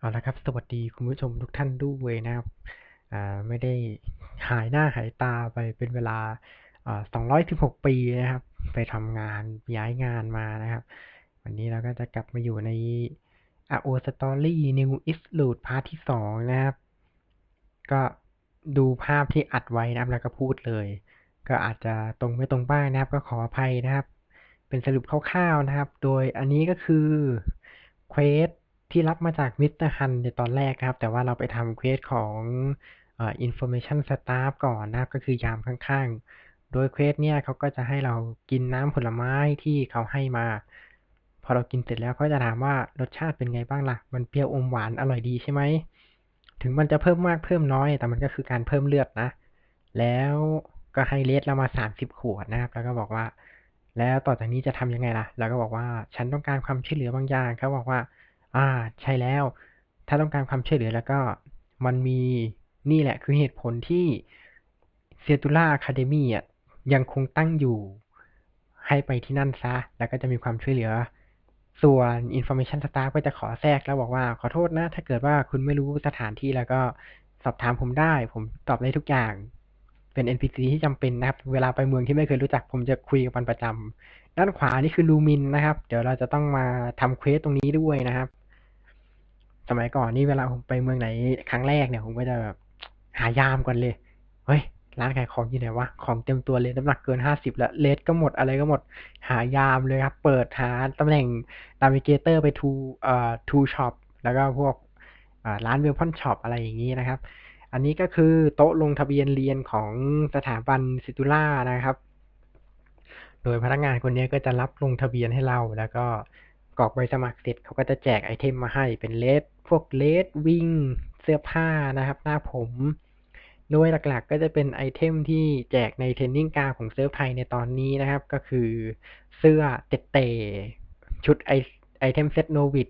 เอาละครับ สวัสดีคุณผู้ชมทุกท่านด้วยนะครับไม่ได้หายหน้าหายตาไปเป็นเวลาอ่า216ปีนะครับ ไปทำงานย้ายงานมานะครับ วันนี้เราก็จะกลับมาอยู่ใน RO Story New Exclude พาร์ทที่2นะครับ ก็ดูภาพที่อัดไว้นะครับแล้วก็พูดเลย ก็อาจจะตรงไม่ตรงบ้างนะครับ ก็ขออภัยนะครับ เป็นสรุปคร่าวๆนะครับ โดยอันนี้ก็คือเควส ที่รับมาจากมิสเตอร์ฮันในตอนแรกครับ แต่ว่าเราไปทำเควสของอ่อ information staff ก่อนนะครับ ก็คือยามข้างๆ โดยเควสเนี่ยเขาก็จะให้เรากินน้ำผลไม้ที่เขาให้มา พอเรากินเสร็จแล้วเขาจะถามว่ารสชาติเป็นไงบ้างล่ะ มันเปรี้ยวอมหวานอร่อยดีใช่ไหม ถึงมันจะเพิ่มมากเพิ่มน้อย แต่มันก็คือการเพิ่มเลือดนะ แล้วก็ให้เลสเรามาสามสิบขวดนะครับ แล้วก็บอกว่า แล้วต่อจากนี้จะทำยังไงล่ะ แล้วก็บอกว่าฉันต้องการความช่วยเหลือบางอย่างเขาบอกว่า อ่าใช่แล้ว ถ้าต้องการความช่วยเหลือแล้วก็มันมีนี่แหละคือเหตุผลที่เซียตูล่าอะคาเดมี่อะยังคงตั้งอยู่ให้ไปที่นั่นซะ แล้วก็จะมีความช่วยเหลือ ส่วน Information Staff ก็จะขอแทรกแล้วบอกว่าขอโทษนะ ถ้าเกิดว่าคุณไม่รู้สถานที่แล้วก็สอบถามผมได้ ผมตอบได้ทุกอย่าง เป็น NPC ที่จำเป็นนะครับ เวลาไปเมืองที่ไม่เคยรู้จัก ผมจะคุยกับมันประจำด้านขวานี่คือลูมินนะครับ เดี๋ยวเราจะต้องมาทำเควสตรงนี้ด้วยนะครับ สมัยก่อนนี่เวลาผมไปเมืองไหนครั้งแรกเนี่ยผมก็จะแบบหายามก่อนเลย เฮ้ยร้านขายของอยู่ไหนวะ ของเต็มตัวเลยน้ำหนักเกินห้าสิบแล้วเลสก็หมดอะไรก็หมด หายามเลยครับ เปิดหาตำแหน่งนาวิเกเตอร์ไปทูเอ่อทูช็อปแล้วก็พวกร้านเวลพอนช็อปอะไรอย่างนี้นะครับ อันนี้ก็คือโต๊ะลงทะเบียนเรียนของสถาบันซิตูล่านะครับ โดยพนักงานคนนี้ก็จะรับลงทะเบียนให้เราแล้วก็ กรอกใบสมัครเสร็จเขาก็จะแจกไอเทมมาให้เป็นเลสพวกเลสวิ่งเสื้อผ้านะครับ หน้าผม โดยหลักๆก็จะเป็นไอเทมที่แจกในเทรนนิ่งการของเซิร์ฟไทยในตอนนี้นะครับ ก็คือเสื้อเตเตชุดไอไอเทมเซตโนวิด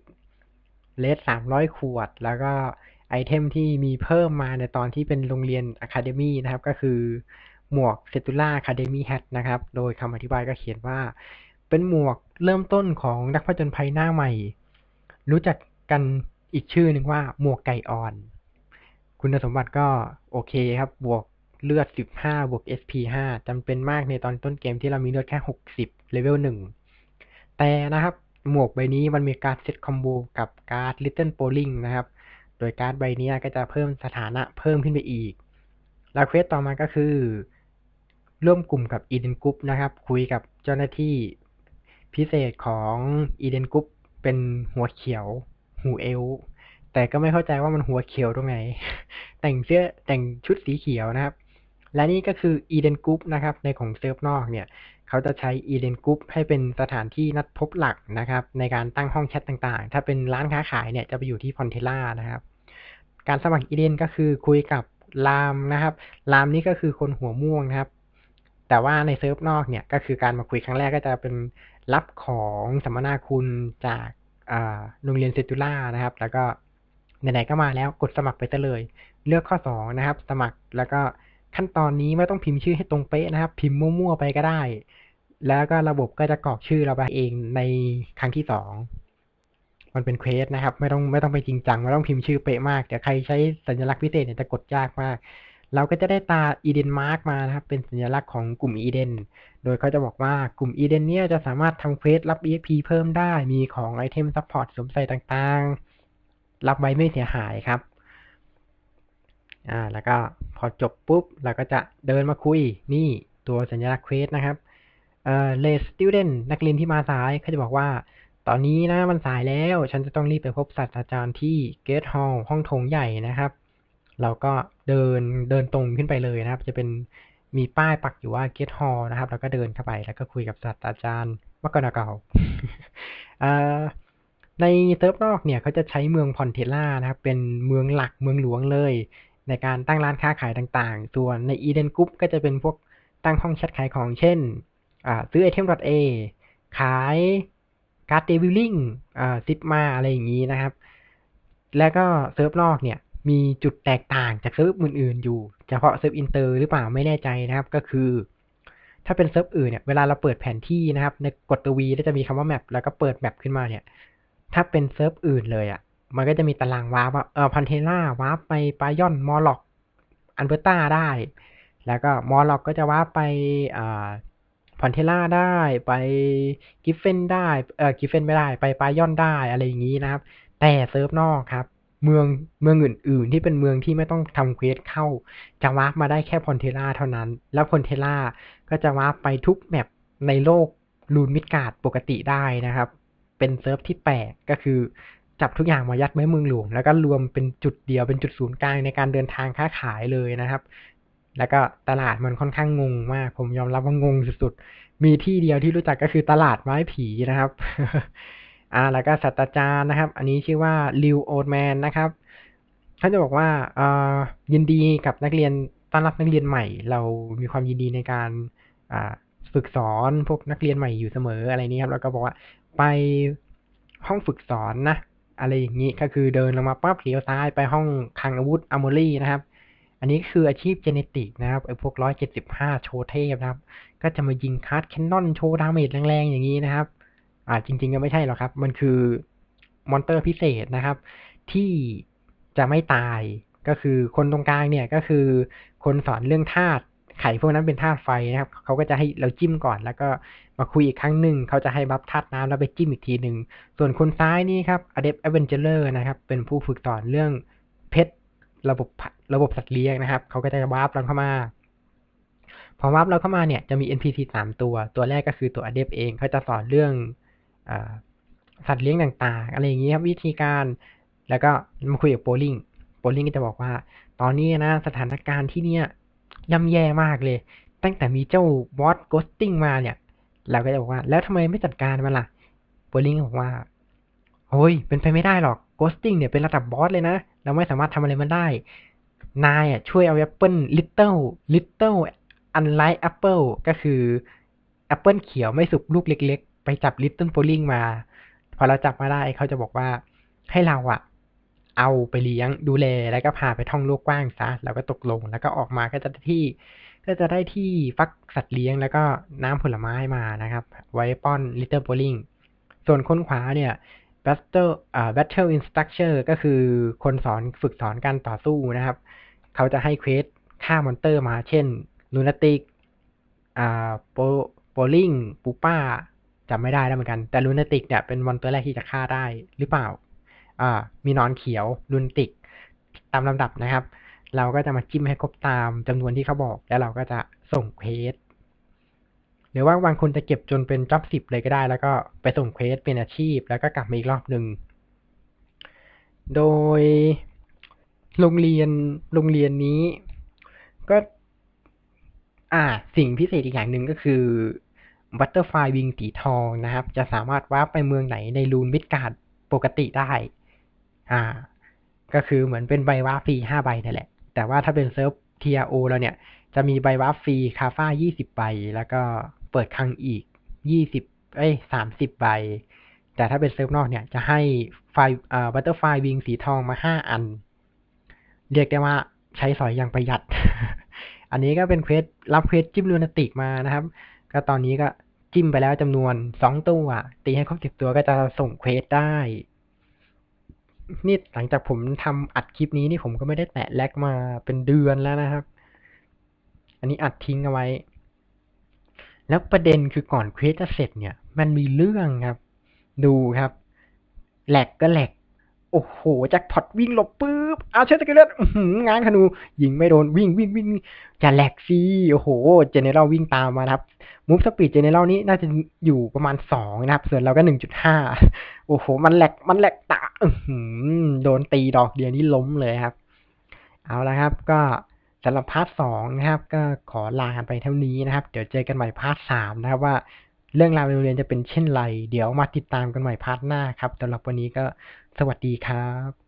เลสสามร้อยขวด แล้วก็ไอเทมที่มีเพิ่มมาในตอนที่เป็นโรงเรียนอะคาเดมี่นะครับ ก็คือหมวกเซตูล่าอะคาเดมี่แฮทนะครับ โดยคำอธิบายก็เขียนว่า เป็นหมวกเริ่มต้นของนักผจญภัยหน้าใหม่ รู้จักกันอีกชื่อหนึ่งว่าหมวกไก่อ่อน คุณสมบัติก็โอเคครับ บวกเลือด 15 บวก SP 5จำเป็นมากในตอนต้นเกมที่เรามีเลือดแค่ 60 เลเวล 1 แต่นะครับ หมวกใบนี้มันมีการเซตคอมโบกับการ์ด Little Bowling นะครับ โดยการ์ดใบนี้ก็จะเพิ่มสถานะเพิ่มขึ้นไปอีก แล้วเควสต่อมาก็คือ ร่วมกลุ่มกับ Eden Group นะครับ คุยกับเจ้าหน้าที่ พิเศษของ Eden Group เป็นหัวเขียว หูเอล แต่ก็ไม่เข้าใจว่ามันหัวเขียวตรงไหน แต่งเสื้อแต่งชุดสีเขียวนะครับ และนี่ก็คือ Eden Group นะครับ ในของเซิร์ฟนอกเนี่ย เขาจะใช้ Eden Group ให้เป็นสถานที่นัดพบหลักนะครับ ในการตั้งห้องแชทต่างๆ ถ้าเป็นร้านค้าขายเนี่ยจะไปอยู่ที่พอนเทล่านะครับ การสมัคร Eden ก็คือคุยกับรามนะครับรามนี่ก็คือคนหัวม่วงนะครับ แต่ว่าในเซิร์ฟนอกเนี่ยก็คือการมาคุยครั้งแรกก็จะเป็นรับของสัมมนาคุณจากโรงเรียนเซตูล่านะครับ แล้วก็ไหนๆก็มาแล้วกดสมัครไปซะเลย เลือกข้อสองนะครับ สมัครแล้วก็ขั้นตอนนี้ไม่ต้องพิมพ์ชื่อให้ตรงเป๊ะนะครับ พิมพ์มั่วๆไปก็ได้ แล้วก็ระบบก็จะกรอกชื่อเราไปเองในครั้งที่สองมันเป็นเควสนะครับ ไม่ต้องไม่ต้องไปจริงจังไม่ต้องพิมพ์ชื่อเป๊ะมากเดี๋ยวใครใช้สัญลักษณ์พิเศษเนี่ยจะกดยากมาก เราก็จะได้ตา Eden Mark มานะครับ เป็นสัญลักษณ์ของกลุ่ม Eden โดยเขาจะบอกว่ากลุ่ม Eden เนี่ยจะสามารถทำเควสรับ EXP เพิ่มได้ มีของไอเทมซัพพอร์ตสวมใส่ต่างๆ รับไว้ไม่เสียหายครับ อ่า แล้วก็พอจบปุ๊บ เราก็จะเดินมาคุย นี่ตัวสัญลักษณ์เควสนะครับ เอ่อ late student นักเรียนที่มาสายเขาจะบอกว่าตอนนี้นะมันสายแล้ว ฉันจะต้องรีบไปพบศาสตราจารย์ที่ Gate Hall ห้องโถงใหญ่นะครับ เราก็เดินเดินตรงขึ้นไปเลยนะครับ จะเป็นมีป้ายปักอยู่ว่า Gate Hall นะครับ แล้วก็เดินเข้าไปแล้วก็คุยกับศาสตราจารย์มกนาเก่าในเซิร์ฟนอกเนี่ยเขาจะใช้เมืองพอนเทล่านะครับ เป็นเมืองหลักเมืองหลวงเลย ในการตั้งร้านค้าขายต่างๆ ส่วนใน Eden Group ก็จะเป็นพวกตั้งห้องแชทขายของเช่นซื้อไอเทม .a ขายการ์ดเดวิลลิงซิปมาอะไรอย่างนี้นะครับ แล้วก็เซิร์ฟนอกเนี่ย มีจุดแตกต่างจากเซิร์ฟอื่นๆ อยู่ เฉพาะเซิร์ฟอินเตอร์หรือเปล่าไม่แน่ใจนะครับ ก็คือ ถ้าเป็นเซิร์ฟอื่นเนี่ย เวลาเราเปิดแผนที่นะครับ ในกดตัววีแล้วจะมีคำว่าแมปแล้วก็เปิดแมปขึ้นมาเนี่ย ถ้าเป็นเซิร์ฟอื่นเลยอะ่ะ มันก็จะมีตารางวาร์ปว่าเออพันเทล่าวาร์ปไปปายอนมอลล็อก อันเบอร์ตาได้ แล้วก็มอลล็อกก็จะวาร์ปไปอ่าพอนเทล่าได้ไปกิฟเฟนได้เออกิฟเฟนไม่ได้ ไปปายอนได้อะไรอย่างนี้นะครับ แต่เซิร์ฟนอกครับ เมืองเมืองอื่น ๆ ที่เป็นเมืองที่ไม่ต้องทำเควสเข้า จะวาร์ปมาได้แค่พอนเทล่าเท่านั้น แล้วพอนเทล่าก็จะวาร์ปไปทุกแมปในโลกลูนมิดการ์ดปกติได้นะครับ เป็นเซิร์ฟที่แปลกก็คือจับทุกอย่างมายัดไว้เมืองหลวง แล้วก็รวมเป็นจุดเดียวเป็นจุดศูนย์กลางในการเดินทางค้าขายเลยนะครับ แล้วก็ตลาดมันค่อนข้างงงมาก ผมยอมรับว่างงสุดๆมีที่เดียวที่รู้จักก็คือตลาดไม้ผีนะครับ อ่าแล้วก็ศาสตราจารย์นะครับ อันนี้ชื่อว่าลิวโอดแมนนะครับเขาจะบอกว่าเอ่อยินดีกับนักเรียนต้อนรับนักเรียนใหม่ เรามีความยินดีในการอ่าฝึกสอนพวกนักเรียนใหม่อยู่เสมออะไรนี้ครับ แล้วก็บอกว่าไปห้องฝึกสอนนะ อะไรอย่างนี้ก็คือเดินลงมาปั๊บเลี้ยวซ้ายไปห้องคลังอาวุธอ r มอรี่นะครับ อันนี้คืออาชีพเจเนติกนะครับไอ้พวกร้อยเจ็ดสิบห้าโชเทพนะครับ ก็จะมายิงคาร์ดแคนนอนโชว์ดาเมจแรงๆอย่างนี้นะครับ อ่าจริงๆก็ไม่ใช่หรอกครับ มันคือมอนเตอร์พิเศษนะครับ ที่จะไม่ตายก็คือคนตรงกลางเนี่ยก็คือคนสอนเรื่องธาตุไข่พวกนั้นเป็นธาตุไฟนะครับเขาก็จะให้เราจิ้มก่อน แล้วก็มาคุยอีกครั้งหนึ่งเขาจะให้บัฟธาตุน้ำแล้วไปจิ้มอีกทีหนึ่งส่วนคนซ้ายนี่ครับอเดฟเอเวนเจอร์นะครับ เป็นผู้ฝึกสอนเรื่องเพชรระบบระบบสัตว์เลี้ยงนะครับเขาก็จะวาร์ปเราเข้ามาพอวาร์ปเราเข้ามาเนี่ยจะมี NPC สามตัว ตัวแรกก็คือตัวอเดฟเองเขาจะสอนเรื่อง สัตว์เลี้ยงต่างๆ อะไรอย่างนี้ครับวิธีการแล้วก็มาคุยกับโปลิงโปลิงก็จะบอกว่า ตอนนี้นะสถานการณ์ที่เนี่ยย่ำแย่มากเลย ตั้งแต่มีเจ้าบอสโกสติ้งมาเนี่ย เราก็จะบอกว่า แล้วทำไมไม่จัดการมันล่ะโปลิงบอกว่าโอ้ยเป็นไปไม่ได้หรอกโกสติ้งเนี่ยเป็นระดับบอสเลยนะ เราไม่สามารถทำอะไรมันได้ นายอะช่วยเอาแอปเปิลลิตเติ้ลลิตเติ้ลอันไลท์แอปเปิลก็คือแอปเปิลเขียวไม่สุกลูกเล็ก ไปจับลิตเติ้ลโปลิงมา พอเราจับมาได้เขาจะบอกว่าให้เราอะเอาไปเลี้ยงดูแลแล้วก็พาไปท่องโลกกว้างซะแล้วก็ตกลง แล้วก็ออกมาก็จะที่ ก็จะได้ที่ฟักสัตว์เลี้ยงแล้วก็น้ำผลไม้มานะครับ ไว้ป้อนลิตเติ้ลโบลิงส่วนคนขวาเนี่ย battle อ่า battle instructor ก็คือคนสอนฝึกสอนการต่อสู้นะครับ เขาจะให้เควสฆ่ามอนเตอร์มา เช่นลูนาติกอ่าโปโปลิงปูป้า จำไม่ได้แล้วเหมือนกัน แต่ลูนาติกเนี่ยเป็นมอนตอร์แรกที่จะฆ่าได้หรือเปล่า อ่า มีนอนเขียวลุนติก ตามลำดับนะครับ เราก็จะมาจิ้มให้ครบตามจำนวนที่เขาบอก แล้วเราก็จะส่งเควสหรือว่าบางคนจะเก็บจนเป็นจ็อบสิบเลยก็ได้ แล้วก็ไปส่งเควสเป็นอาชีพ แล้วก็กลับมาอีกรอบหนึ่ง โดยโรงเรียนโรงเรียนนี้ก็ อ่า สิ่งพิเศษอีกอย่างหนึ่งก็คือ บัตเตอร์ไฟวิงสีทองนะครับ จะสามารถวาร์ปไปเมืองไหนในรูนมิดการ์ดปกติได้ อ่า ก็คือเหมือนเป็นใบวาร์ฟรีห้าใบนั่นแหละ แต่ว่าถ้าเป็นเซิร์ฟ TRO แล้วเนี่ย จะมีใบวาร์ฟรีคาฟ้ายี่สิบใบ แล้วก็เปิดคลังอีกยี่สิบเอ้ยสามสิบใบ แต่ถ้าเป็นเซิร์ฟนอกเนี่ย จะให้ไฟอ่าบัตเตอร์ไฟวิงสีทองมาห้าอัน เรียกได้ว่าใช้สอยอย่างประหยัด อันนี้ก็เป็นเควสรับเควสจิ้มลูนติกมานะครับ ก็ตอนนี้ก็จิ้มไปแล้วจำนวนสองตัวตีให้ครบสิบตัวก็จะส่งเควสได้ นี่หลังจากผมทำอัดคลิปนี้นี่ผมก็ไม่ได้แตะแลกมาเป็นเดือนแล้วนะครับ อันนี้อัดทิ้งเอาไว้ แล้วประเด็นคือก่อนเควสจะเสร็จเนี่ย มันมีเรื่องครับ ดูครับแหลกก็แหลก โอ้โหแจ็คพอตวิ่งหลบปุ๊บเอาเชือกตะเกียบงานขนูยิงไม่โดนวิ่งวิ่งวิ่งจะแหลกซีโอ้โหเจเนอเรลวิ่งตามมาครับมูฟสปีดเจเนอเรลนี้น่าจะอยู่ประมาณสองนะครับ ส่วนเราก็หนึ่งจุดห้าโอ้โห มันแหลกมันแหลกตาโดนตีดอกเดียวนี้ล้มเลยครับ เอาละครับ ก็สำหรับพาร์ทสองนะครับ ก็ขอลากันไปเท่านี้นะครับ เดี๋ยวเจอกันใหม่พาร์ทสามนะครับว่า เรื่องราวในโรงเรียนจะเป็นเช่นไร เดี๋ยวมาติดตามกันใหม่พาร์ทหน้าครับสำหรับวันนี้ก็สวัสดีครับ